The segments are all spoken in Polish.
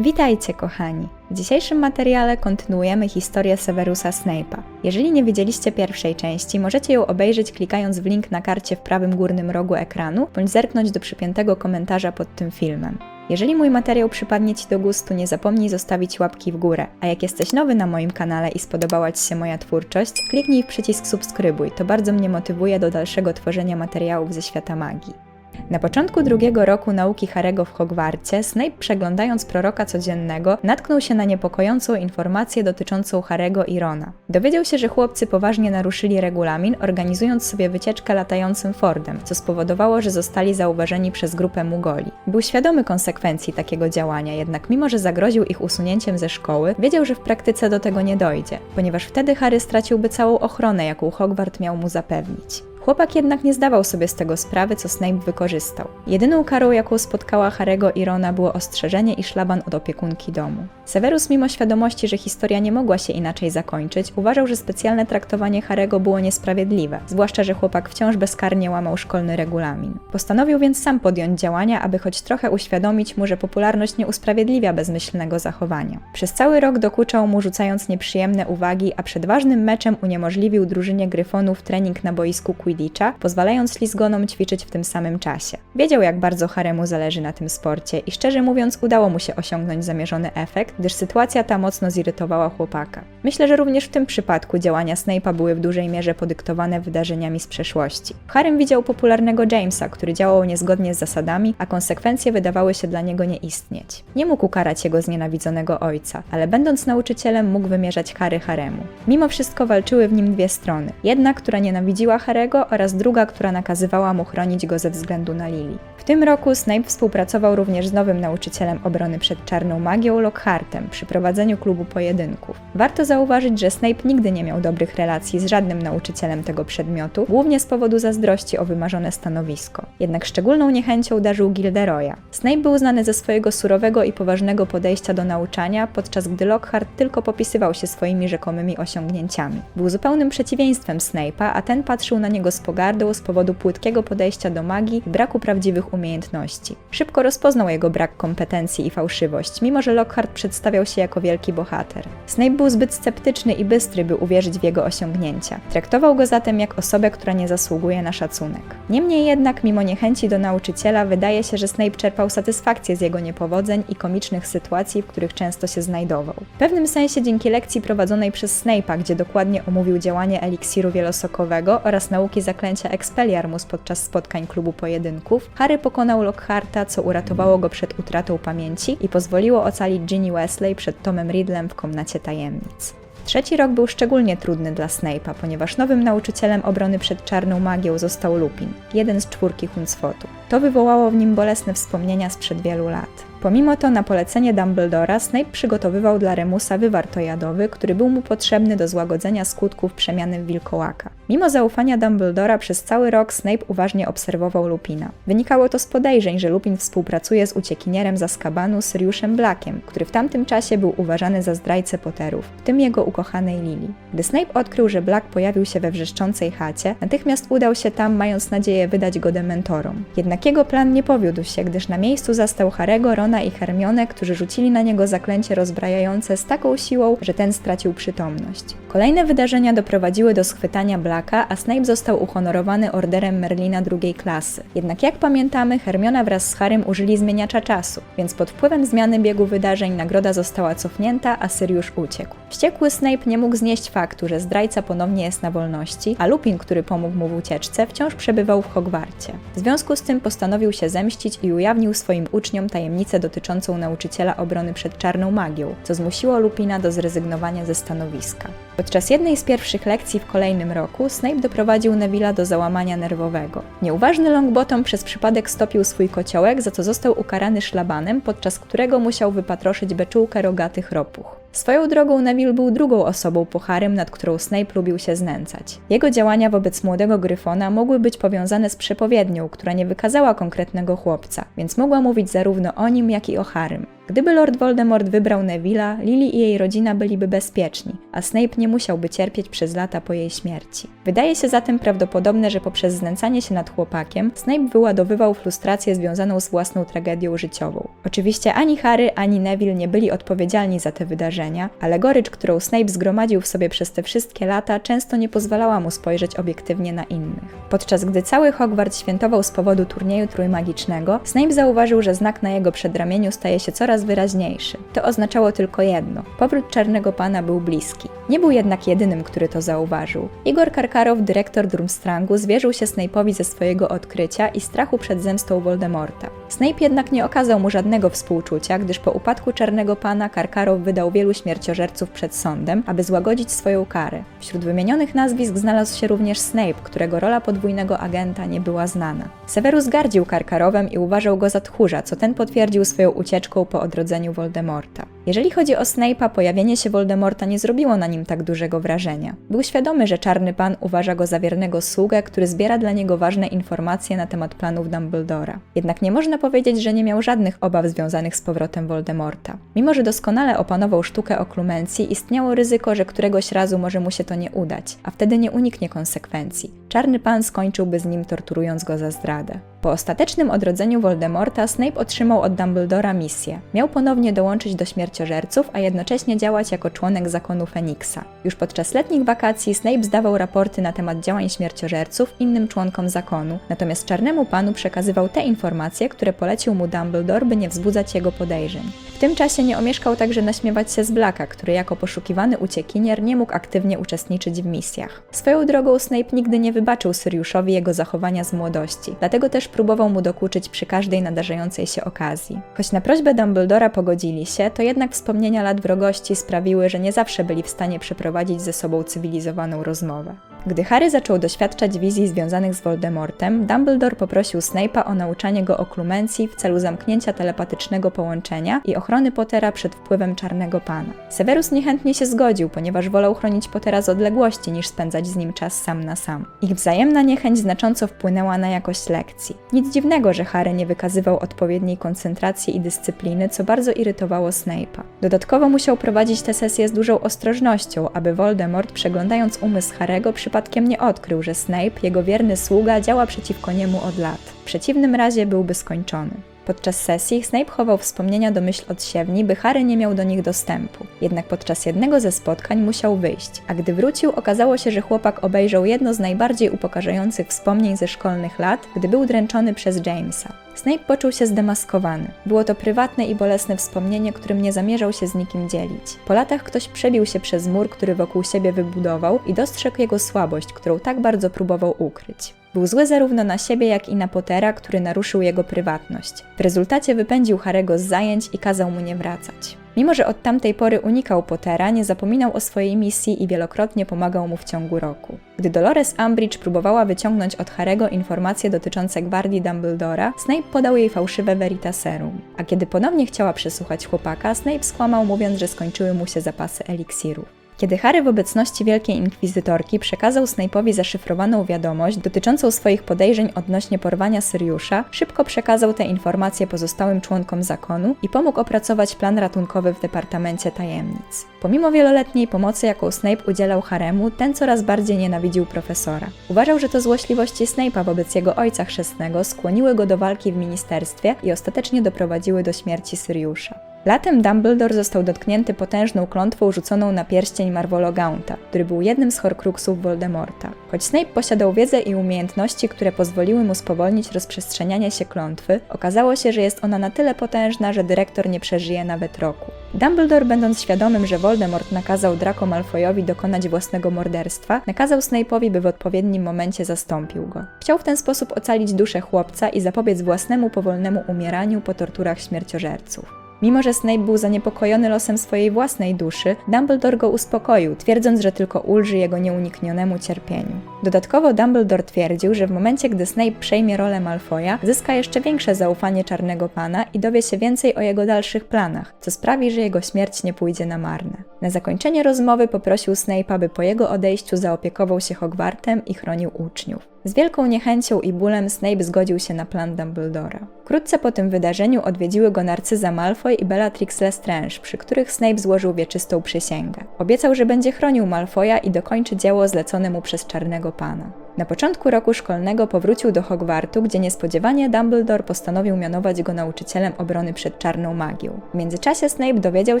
Witajcie, kochani! W dzisiejszym materiale kontynuujemy historię Severusa Snape'a. Jeżeli nie widzieliście pierwszej części, możecie ją obejrzeć klikając w link na karcie w prawym górnym rogu ekranu, bądź zerknąć do przypiętego komentarza pod tym filmem. Jeżeli mój materiał przypadnie Ci do gustu, nie zapomnij zostawić łapki w górę. A jak jesteś nowy na moim kanale i spodobała Ci się moja twórczość, kliknij w przycisk subskrybuj, to bardzo mnie motywuje do dalszego tworzenia materiałów ze świata magii. Na początku drugiego roku nauki Harego w Hogwarcie, Snape przeglądając proroka codziennego, natknął się na niepokojącą informację dotyczącą Harego i Rona. Dowiedział się, że chłopcy poważnie naruszyli regulamin, organizując sobie wycieczkę latającym Fordem, co spowodowało, że zostali zauważeni przez grupę Mugoli. Był świadomy konsekwencji takiego działania, jednak mimo, że zagroził ich usunięciem ze szkoły, wiedział, że w praktyce do tego nie dojdzie, ponieważ wtedy Harry straciłby całą ochronę, jaką Hogwart miał mu zapewnić. Chłopak jednak nie zdawał sobie z tego sprawy, co Snape wykorzystał. Jedyną karą, jaką spotkała Harego i Rona, było ostrzeżenie i szlaban od opiekunki domu. Severus, mimo świadomości, że historia nie mogła się inaczej zakończyć, uważał, że specjalne traktowanie Harego było niesprawiedliwe, zwłaszcza, że chłopak wciąż bezkarnie łamał szkolny regulamin. Postanowił więc sam podjąć działania, aby choć trochę uświadomić mu, że popularność nie usprawiedliwia bezmyślnego zachowania. Przez cały rok dokuczał mu, rzucając nieprzyjemne uwagi, a przed ważnym meczem uniemożliwił drużynie Gryfonów trening na boisku Quidditcha, pozwalając ślizgonom ćwiczyć w tym samym czasie. Wiedział, jak bardzo Haremu zależy na tym sporcie i szczerze mówiąc udało mu się osiągnąć zamierzony efekt, gdyż sytuacja ta mocno zirytowała chłopaka. Myślę, że również w tym przypadku działania Snape'a były w dużej mierze podyktowane wydarzeniami z przeszłości. Harem widział popularnego Jamesa, który działał niezgodnie z zasadami, a konsekwencje wydawały się dla niego nie istnieć. Nie mógł ukarać jego znienawidzonego ojca, ale będąc nauczycielem mógł wymierzać kary Haremu. Mimo wszystko walczyły w nim dwie strony. Jedna, która nienawidziła Harego oraz druga, która nakazywała mu chronić go ze względu na Lily. W tym roku Snape współpracował również z nowym nauczycielem obrony przed czarną magią Lockhartem przy prowadzeniu klubu pojedynków. Warto zauważyć, że Snape nigdy nie miał dobrych relacji z żadnym nauczycielem tego przedmiotu, głównie z powodu zazdrości o wymarzone stanowisko. Jednak szczególną niechęcią darzył Gilderoya. Snape był znany ze swojego surowego i poważnego podejścia do nauczania, podczas gdy Lockhart tylko popisywał się swoimi rzekomymi osiągnięciami. Był zupełnym przeciwieństwem Snape'a, a ten patrzył na niego z pogardą z powodu płytkiego podejścia do magii i braku prawdziwych umiejętności. Szybko rozpoznał jego brak kompetencji i fałszywość, mimo że Lockhart przedstawiał się jako wielki bohater. Snape był zbyt sceptyczny i bystry, by uwierzyć w jego osiągnięcia. Traktował go zatem jak osobę, która nie zasługuje na szacunek. Niemniej jednak, mimo niechęci do nauczyciela, wydaje się, że Snape czerpał satysfakcję z jego niepowodzeń i komicznych sytuacji, w których często się znajdował. W pewnym sensie dzięki lekcji prowadzonej przez Snape'a, gdzie dokładnie omówił działanie eliksiru wielosokowego oraz nauki zaklęcia Expelliarmus podczas spotkań klubu pojedynków, Harry pokonał Lockharta, co uratowało go przed utratą pamięci i pozwoliło ocalić Ginny Wesley przed Tomem Riddlem w komnacie tajemnic. Trzeci rok był szczególnie trudny dla Snape'a, ponieważ nowym nauczycielem obrony przed czarną magią został Lupin, jeden z czwórki Huncwotu. To wywołało w nim bolesne wspomnienia sprzed wielu lat. Pomimo to na polecenie Dumbledora Snape przygotowywał dla Remusa wywar tojadowy, który był mu potrzebny do złagodzenia skutków przemiany w wilkołaka. Mimo zaufania Dumbledora przez cały rok Snape uważnie obserwował Lupina. Wynikało to z podejrzeń, że Lupin współpracuje z uciekinierem z Azkabanu Siriusem Blackiem, który w tamtym czasie był uważany za zdrajcę Potterów, w tym jego ukochanej Lily. Gdy Snape odkrył, że Black pojawił się we wrzeszczącej chacie, natychmiast udał się tam, mając nadzieję wydać go dementorom. Jednak jego plan nie powiódł się, gdyż na miejscu zastał Harego, Ron Rona i Hermione, którzy rzucili na niego zaklęcie rozbrajające z taką siłą, że ten stracił przytomność. Kolejne wydarzenia doprowadziły do schwytania Blacka, a Snape został uhonorowany orderem Merlina drugiej klasy. Jednak jak pamiętamy, Hermiona wraz z Harrym użyli zmieniacza czasu, więc pod wpływem zmiany biegu wydarzeń nagroda została cofnięta, a Sirius uciekł. Wściekły Snape nie mógł znieść faktu, że zdrajca ponownie jest na wolności, a Lupin, który pomógł mu w ucieczce, wciąż przebywał w Hogwarcie. W związku z tym postanowił się zemścić i ujawnił swoim uczniom tajemnicę dotyczącą nauczyciela obrony przed czarną magią, co zmusiło Lupina do zrezygnowania ze stanowiska. Podczas jednej z pierwszych lekcji w kolejnym roku Snape doprowadził Neville'a do załamania nerwowego. Nieuważny Longbottom przez przypadek stopił swój kociołek, za co został ukarany szlabanem, podczas którego musiał wypatroszyć beczułkę rogatych ropuch. Swoją drogą Neville był drugą osobą po Harrym, nad którą Snape lubił się znęcać. Jego działania wobec młodego Gryfona mogły być powiązane z przepowiednią, która nie wykazała konkretnego chłopca, więc mogła mówić zarówno o nim, jak i o Harrym. Gdyby Lord Voldemort wybrał Neville'a, Lily i jej rodzina byliby bezpieczni, a Snape nie musiałby cierpieć przez lata po jej śmierci. Wydaje się zatem prawdopodobne, że poprzez znęcanie się nad chłopakiem, Snape wyładowywał frustrację związaną z własną tragedią życiową. Oczywiście ani Harry, ani Neville nie byli odpowiedzialni za te wydarzenia, ale gorycz, którą Snape zgromadził w sobie przez te wszystkie lata, często nie pozwalała mu spojrzeć obiektywnie na innych. Podczas gdy cały Hogwart świętował z powodu turnieju trójmagicznego, Snape zauważył, że znak na jego przedramieniu staje się coraz wyraźniejszy. To oznaczało tylko jedno: powrót Czarnego Pana był bliski. Nie był jednak jedynym, który to zauważył. Igor Karkarow, dyrektor Durmstrangu, zwierzył się Snape'owi ze swojego odkrycia i strachu przed zemstą Voldemorta. Snape jednak nie okazał mu żadnego współczucia, gdyż po upadku Czarnego Pana Karkarow wydał wielu śmierciożerców przed sądem, aby złagodzić swoją karę. Wśród wymienionych nazwisk znalazł się również Snape, którego rola podwójnego agenta nie była znana. Severus gardził Karkarowem i uważał go za tchórza, co ten potwierdził swoją ucieczką po odrodzeniu Voldemorta. Jeżeli chodzi o Snape'a, pojawienie się Voldemorta nie zrobiło na nim tak dużego wrażenia. Był świadomy, że Czarny Pan uważa go za wiernego sługę, który zbiera dla niego ważne informacje na temat planów Dumbledora. Jednak nie można powiedzieć, że nie miał żadnych obaw związanych z powrotem Voldemorta. Mimo, że doskonale opanował sztukę oklumencji, istniało ryzyko, że któregoś razu może mu się to nie udać, a wtedy nie uniknie konsekwencji. Czarny Pan skończyłby z nim torturując go za zdradę. Po ostatecznym odrodzeniu Voldemorta Snape otrzymał od Dumbledora misję. Miał ponownie dołączyć do śmierciożerców, a jednocześnie działać jako członek zakonu Feniksa. Już podczas letnich wakacji Snape zdawał raporty na temat działań śmierciożerców innym członkom zakonu, natomiast Czarnemu Panu przekazywał te informacje, które polecił mu Dumbledore, by nie wzbudzać jego podejrzeń. W tym czasie nie omieszkał także naśmiewać się z Blacka, który jako poszukiwany uciekinier nie mógł aktywnie uczestniczyć w misjach. Swoją drogą Snape nigdy nie wybaczył Syriuszowi jego zachowania z młodości, dlatego też próbował mu dokuczyć przy każdej nadarzającej się okazji. Choć na prośbę Dumbledora pogodzili się, to jednak wspomnienia lat wrogości sprawiły, że nie zawsze byli w stanie przeprowadzić ze sobą cywilizowaną rozmowę. Gdy Harry zaczął doświadczać wizji związanych z Voldemortem, Dumbledore poprosił Snape'a o nauczanie go oklumencji w celu zamknięcia telepatycznego połączenia i ochrony Pottera przed wpływem Czarnego Pana. Severus niechętnie się zgodził, ponieważ wolał chronić Pottera z odległości niż spędzać z nim czas sam na sam. Ich wzajemna niechęć znacząco wpłynęła na jakość lekcji. Nic dziwnego, że Harry nie wykazywał odpowiedniej koncentracji i dyscypliny, co bardzo irytowało Snape'a. Dodatkowo musiał prowadzić tę sesję z dużą ostrożnością, aby Voldemort, przeglądając umysł Harego, przypadkiem nie odkrył, że Snape, jego wierny sługa, działa przeciwko niemu od lat. W przeciwnym razie byłby skończony. Podczas sesji Snape chował wspomnienia do myśl odsiewni, by Harry nie miał do nich dostępu. Jednak podczas jednego ze spotkań musiał wyjść, a gdy wrócił, okazało się, że chłopak obejrzał jedno z najbardziej upokarzających wspomnień ze szkolnych lat, gdy był dręczony przez Jamesa. Snape poczuł się zdemaskowany. Było to prywatne i bolesne wspomnienie, którym nie zamierzał się z nikim dzielić. Po latach ktoś przebił się przez mur, który wokół siebie wybudował i dostrzegł jego słabość, którą tak bardzo próbował ukryć. Był zły zarówno na siebie, jak i na Pottera, który naruszył jego prywatność. W rezultacie wypędził Harego z zajęć i kazał mu nie wracać. Mimo, że od tamtej pory unikał Pottera, nie zapominał o swojej misji i wielokrotnie pomagał mu w ciągu roku. Gdy Dolores Umbridge próbowała wyciągnąć od Harego informacje dotyczące gwardii Dumbledora, Snape podał jej fałszywe Veritaserum. A kiedy ponownie chciała przesłuchać chłopaka, Snape skłamał mówiąc, że skończyły mu się zapasy eliksirów. Kiedy Harry w obecności Wielkiej Inkwizytorki przekazał Snape'owi zaszyfrowaną wiadomość dotyczącą swoich podejrzeń odnośnie porwania Syriusza, szybko przekazał te informacje pozostałym członkom zakonu i pomógł opracować plan ratunkowy w Departamencie Tajemnic. Pomimo wieloletniej pomocy, jaką Snape udzielał Haremu, ten coraz bardziej nienawidził profesora. Uważał, że to złośliwości Snape'a wobec jego ojca chrzestnego skłoniły go do walki w ministerstwie i ostatecznie doprowadziły do śmierci Syriusza. Latem Dumbledore został dotknięty potężną klątwą rzuconą na pierścień Marvologaunta, który był jednym z horcruxów Voldemorta. Choć Snape posiadał wiedzę i umiejętności, które pozwoliły mu spowolnić rozprzestrzenianie się klątwy, okazało się, że jest ona na tyle potężna, że dyrektor nie przeżyje nawet roku. Dumbledore, będąc świadomym, że Voldemort nakazał Draco Malfoyowi dokonać własnego morderstwa, nakazał Snape'owi, by w odpowiednim momencie zastąpił go. Chciał w ten sposób ocalić duszę chłopca i zapobiec własnemu powolnemu umieraniu po torturach śmierciożerców. Mimo, że Snape był zaniepokojony losem swojej własnej duszy, Dumbledore go uspokoił, twierdząc, że tylko ulży jego nieuniknionemu cierpieniu. Dodatkowo Dumbledore twierdził, że w momencie, gdy Snape przejmie rolę Malfoya, zyska jeszcze większe zaufanie Czarnego Pana i dowie się więcej o jego dalszych planach, co sprawi, że jego śmierć nie pójdzie na marne. Na zakończenie rozmowy poprosił Snape'a, by po jego odejściu zaopiekował się Hogwartem i chronił uczniów. Z wielką niechęcią i bólem Snape zgodził się na plan Dumbledora. Wkrótce po tym wydarzeniu odwiedziły go Narcyza Malfoy i Bellatrix Lestrange, przy których Snape złożył wieczystą przysięgę. Obiecał, że będzie chronił Malfoya i dokończy dzieło zlecone mu przez Czarnego Pana. Na początku roku szkolnego powrócił do Hogwartu, gdzie niespodziewanie Dumbledore postanowił mianować go nauczycielem obrony przed czarną magią. W międzyczasie Snape dowiedział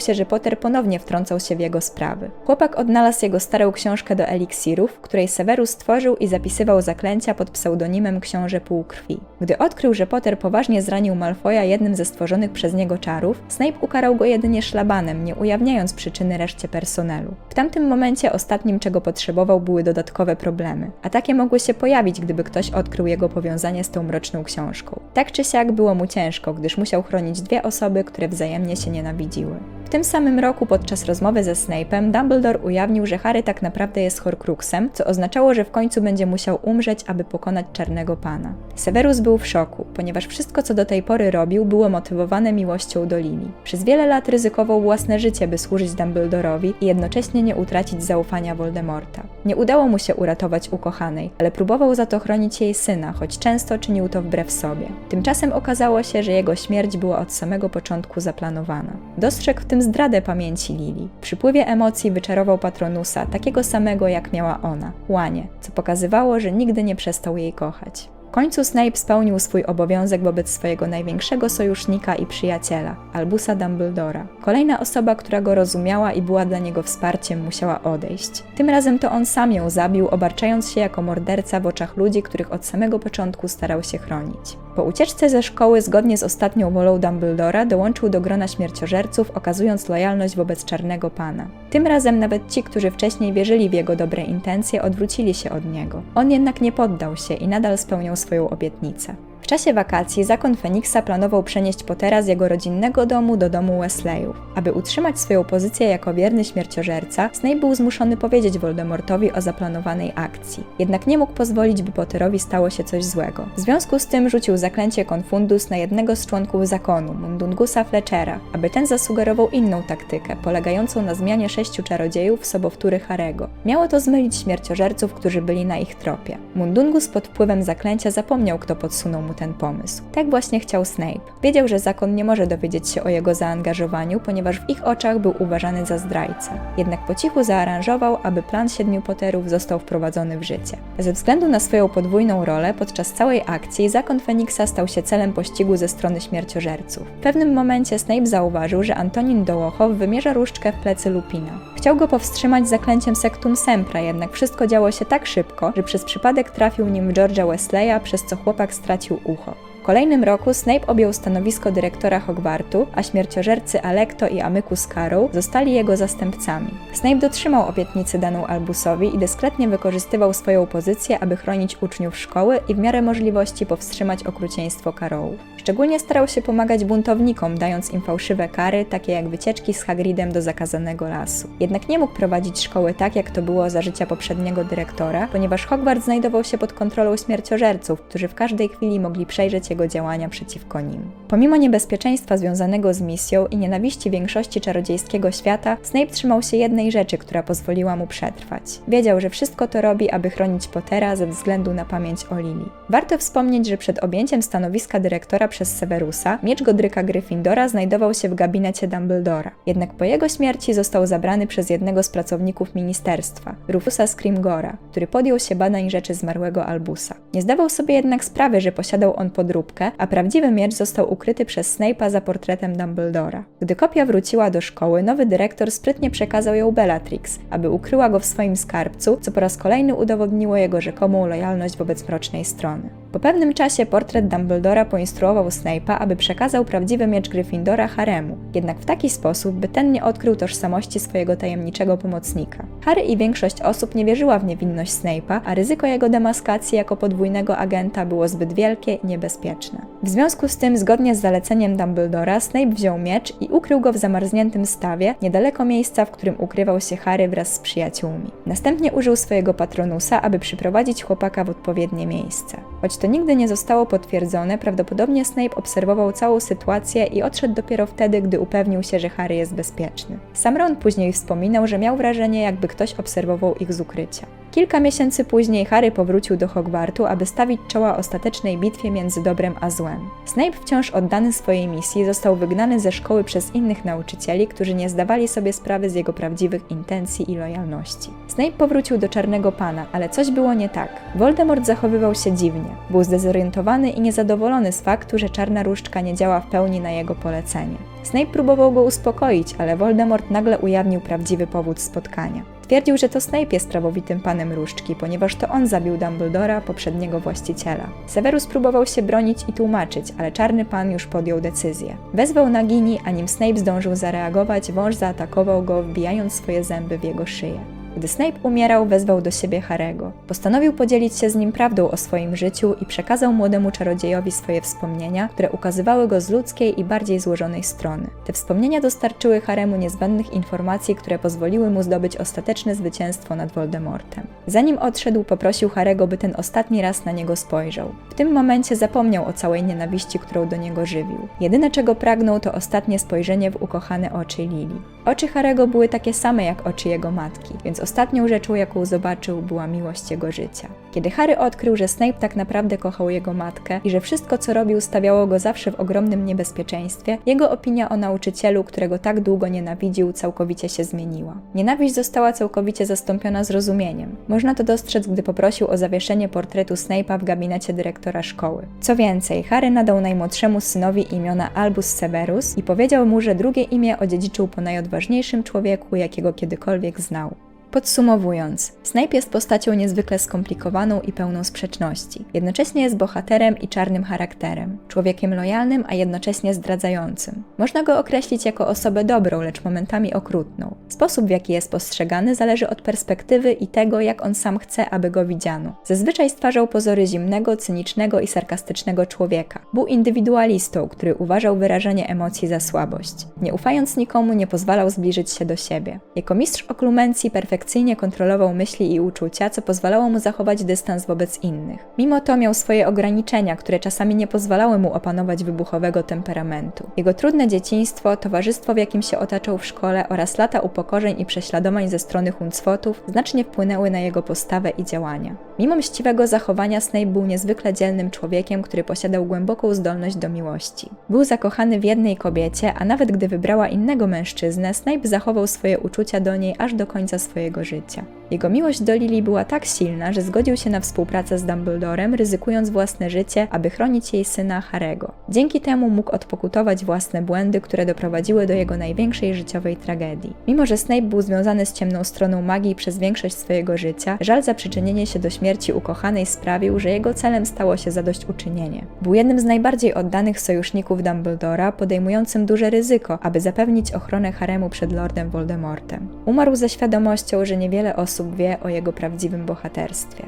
się, że Potter ponownie wtrącał się w jego sprawy. Chłopak odnalazł jego starą książkę do eliksirów, w której Severus stworzył i zapisywał zaklęcia pod pseudonimem Książę Półkrwi. Gdy odkrył, że Potter poważnie zranił Malfoya jednym ze stworzonych przez niego czarów, Snape ukarał go jedynie szlabanem, nie ujawniając przyczyny reszcie personelu. W tamtym momencie ostatnim, czego potrzebował, były dodatkowe problemy, a takie mogły się pojawić, gdyby ktoś odkrył jego powiązanie z tą mroczną książką. Tak czy siak było mu ciężko, gdyż musiał chronić dwie osoby, które wzajemnie się nienawidziły. W tym samym roku podczas rozmowy ze Snape'em Dumbledore ujawnił, że Harry tak naprawdę jest Horcruxem, co oznaczało, że w końcu będzie musiał umrzeć, aby pokonać Czarnego Pana. Severus był w szoku, ponieważ wszystko co do tej pory robił było motywowane miłością do Lily. Przez wiele lat ryzykował własne życie, by służyć Dumbledorowi i jednocześnie nie utracić zaufania Voldemorta. Nie udało mu się uratować ukochanej, ale próbował za to chronić jej syna, choć często czynił to wbrew sobie. Tymczasem okazało się, że jego śmierć była od samego początku zaplanowana. Dostrzegł w tym zdradę pamięci Lili. W przypływie emocji wyczarował patronusa, takiego samego jak miała ona, łanie, co pokazywało, że nigdy nie przestał jej kochać. W końcu Snape spełnił swój obowiązek wobec swojego największego sojusznika i przyjaciela, Albusa Dumbledora. Kolejna osoba, która go rozumiała i była dla niego wsparciem, musiała odejść. Tym razem to on sam ją zabił, obarczając się jako morderca w oczach ludzi, których od samego początku starał się chronić. Po ucieczce ze szkoły, zgodnie z ostatnią wolą Dumbledora, dołączył do grona śmierciożerców, okazując lojalność wobec Czarnego Pana. Tym razem nawet ci, którzy wcześniej wierzyli w jego dobre intencje, odwrócili się od niego. On jednak nie poddał się i nadal spełniał swoją obietnicę. Czasie wakacji zakon Feniksa planował przenieść Pottera z jego rodzinnego domu do domu Wesleyów. Aby utrzymać swoją pozycję jako wierny śmierciożerca, Snape był zmuszony powiedzieć Voldemortowi o zaplanowanej akcji. Jednak nie mógł pozwolić, by Potterowi stało się coś złego. W związku z tym rzucił zaklęcie Confundus na jednego z członków zakonu, Mundungusa Fletchera, aby ten zasugerował inną taktykę, polegającą na zmianie sześciu czarodziejów w sobowtóry Harego. Miało to zmylić śmierciożerców, którzy byli na ich tropie. Mundungus pod wpływem zaklęcia zapomniał, kto podsunął mu ten pomysł. Tak właśnie chciał Snape. Wiedział, że zakon nie może dowiedzieć się o jego zaangażowaniu, ponieważ w ich oczach był uważany za zdrajcę. Jednak po cichu zaaranżował, aby plan siedmiu Potterów został wprowadzony w życie. Ze względu na swoją podwójną rolę, podczas całej akcji zakon Feniksa stał się celem pościgu ze strony śmierciożerców. W pewnym momencie Snape zauważył, że Antonin Dołochow wymierza różdżkę w plecy Lupina. Chciał go powstrzymać zaklęciem Sectum Sempra, jednak wszystko działo się tak szybko, że przez przypadek trafił nim George'a Wesleya, przez co chłopak stracił ucho. W kolejnym roku Snape objął stanowisko dyrektora Hogwartu, a śmierciożercy Alecto i Amicus Carrow zostali jego zastępcami. Snape dotrzymał obietnicy daną Albusowi i dyskretnie wykorzystywał swoją pozycję, aby chronić uczniów szkoły i w miarę możliwości powstrzymać okrucieństwo Carrowów. Szczególnie starał się pomagać buntownikom, dając im fałszywe kary, takie jak wycieczki z Hagridem do zakazanego lasu. Jednak nie mógł prowadzić szkoły tak, jak to było za życia poprzedniego dyrektora, ponieważ Hogwart znajdował się pod kontrolą śmierciożerców, którzy w każdej chwili mogli przejrzeć jego działania przeciwko nim. Pomimo niebezpieczeństwa związanego z misją i nienawiści większości czarodziejskiego świata, Snape trzymał się jednej rzeczy, która pozwoliła mu przetrwać. Wiedział, że wszystko to robi, aby chronić Pottera ze względu na pamięć o Lily. Warto wspomnieć, że przed objęciem stanowiska dyrektora przez Severusa, miecz Godryka Gryffindora znajdował się w gabinecie Dumbledora. Jednak po jego śmierci został zabrany przez jednego z pracowników ministerstwa, Rufusa Scrimgora, który podjął się badań rzeczy zmarłego Albusa. Nie zdawał sobie jednak sprawy, że posiadał on podróbkę, a prawdziwy miecz został ukryty przez Snape'a za portretem Dumbledora. Gdy kopia wróciła do szkoły, nowy dyrektor sprytnie przekazał ją Bellatrix, aby ukryła go w swoim skarbcu, co po raz kolejny udowodniło jego rzekomą lojalność wobec mrocznej strony. Po pewnym czasie portret Dumbledora poinstruował Snape'a, aby przekazał prawdziwy miecz Gryffindora Haremu, jednak w taki sposób, by ten nie odkrył tożsamości swojego tajemniczego pomocnika. Harry i większość osób nie wierzyła w niewinność Snape'a, a ryzyko jego demaskacji jako podwójnego agenta było zbyt wielkie i niebezpieczne. W związku z tym, zgodnie z zaleceniem Dumbledora, Snape wziął miecz i ukrył go w zamarzniętym stawie, niedaleko miejsca, w którym ukrywał się Harry wraz z przyjaciółmi. Następnie użył swojego patronusa, aby przyprowadzić chłopaka w odpowiednie miejsce. Choć to nigdy nie zostało potwierdzone, prawdopodobnie Snape obserwował całą sytuację i odszedł dopiero wtedy, gdy upewnił się, że Harry jest bezpieczny. Sam Ron później wspominał, że miał wrażenie, jakby ktoś obserwował ich z ukrycia. Kilka miesięcy później Harry powrócił do Hogwartu, aby stawić czoła ostatecznej bitwie między dobrem a złem. Snape, wciąż oddany swojej misji, został wygnany ze szkoły przez innych nauczycieli, którzy nie zdawali sobie sprawy z jego prawdziwych intencji i lojalności. Snape powrócił do Czarnego Pana, ale coś było nie tak. Voldemort zachowywał się dziwnie. Był zdezorientowany i niezadowolony z faktu, że Czarna Różdżka nie działa w pełni na jego polecenie. Snape próbował go uspokoić, ale Voldemort nagle ujawnił prawdziwy powód spotkania. Twierdził, że to Snape jest prawowitym panem Różdżki, ponieważ to on zabił Dumbledora, poprzedniego właściciela. Severus próbował się bronić i tłumaczyć, ale czarny pan już podjął decyzję. Wezwał Nagini, a nim Snape zdążył zareagować, wąż zaatakował go, wbijając swoje zęby w jego szyję. Gdy Snape umierał, wezwał do siebie Harego. Postanowił podzielić się z nim prawdą o swoim życiu i przekazał młodemu czarodziejowi swoje wspomnienia, które ukazywały go z ludzkiej i bardziej złożonej strony. Te wspomnienia dostarczyły Haremu niezbędnych informacji, które pozwoliły mu zdobyć ostateczne zwycięstwo nad Voldemortem. Zanim odszedł, poprosił Harego, by ten ostatni raz na niego spojrzał. W tym momencie zapomniał o całej nienawiści, którą do niego żywił. Jedyne czego pragnął to ostatnie spojrzenie w ukochane oczy Lili. Oczy Harego były takie same jak oczy jego matki, więc ostatnią rzeczą, jaką zobaczył, była miłość jego życia. Kiedy Harry odkrył, że Snape tak naprawdę kochał jego matkę i że wszystko, co robił, stawiało go zawsze w ogromnym niebezpieczeństwie, jego opinia o nauczycielu, którego tak długo nienawidził, całkowicie się zmieniła. Nienawiść została całkowicie zastąpiona zrozumieniem. Można to dostrzec, gdy poprosił o zawieszenie portretu Snape'a w gabinecie dyrektora szkoły. Co więcej, Harry nadał najmłodszemu synowi imiona Albus Severus i powiedział mu, że drugie imię odziedziczył po najodważniejszym człowieku, jakiego kiedykolwiek znał. Podsumowując, Snape jest postacią niezwykle skomplikowaną i pełną sprzeczności. Jednocześnie jest bohaterem i czarnym charakterem, człowiekiem lojalnym, a jednocześnie zdradzającym. Można go określić jako osobę dobrą, lecz momentami okrutną. Sposób, w jaki jest postrzegany, zależy od perspektywy i tego, jak on sam chce, aby go widziano. Zazwyczaj stwarzał pozory zimnego, cynicznego i sarkastycznego człowieka. Był indywidualistą, który uważał wyrażenie emocji za słabość. Nie ufając nikomu, nie pozwalał zbliżyć się do siebie. Jako mistrz oklumencji perfekcyjnie perfekcyjnie kontrolował myśli i uczucia, co pozwalało mu zachować dystans wobec innych. Mimo to miał swoje ograniczenia, które czasami nie pozwalały mu opanować wybuchowego temperamentu. Jego trudne dzieciństwo, towarzystwo, w jakim się otaczał w szkole oraz lata upokorzeń i prześladowań ze strony huncwotów znacznie wpłynęły na jego postawę i działania. Mimo mściwego zachowania Snape był niezwykle dzielnym człowiekiem, który posiadał głęboką zdolność do miłości. Był zakochany w jednej kobiecie, a nawet gdy wybrała innego mężczyznę, Snape zachował swoje uczucia do niej aż do końca swojego życia. Jego miłość do Lily była tak silna, że zgodził się na współpracę z Dumbledorem, ryzykując własne życie, aby chronić jej syna Harego. Dzięki temu mógł odpokutować własne błędy, które doprowadziły do jego największej życiowej tragedii. Mimo, że Snape był związany z ciemną stroną magii przez większość swojego życia, żal za przyczynienie się do śmierci ukochanej sprawił, że jego celem stało się zadośćuczynienie. Był jednym z najbardziej oddanych sojuszników Dumbledora, podejmującym duże ryzyko, aby zapewnić ochronę haremu przed Lordem Voldemortem. Umarł ze świadomością, że niewiele osób wie o jego prawdziwym bohaterstwie.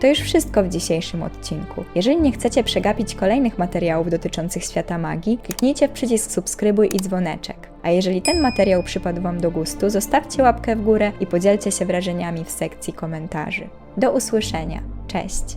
To już wszystko w dzisiejszym odcinku. Jeżeli nie chcecie przegapić kolejnych materiałów dotyczących świata magii, kliknijcie w przycisk subskrybuj i dzwoneczek. A jeżeli ten materiał przypadł Wam do gustu, zostawcie łapkę w górę i podzielcie się wrażeniami w sekcji komentarzy. Do usłyszenia. Cześć!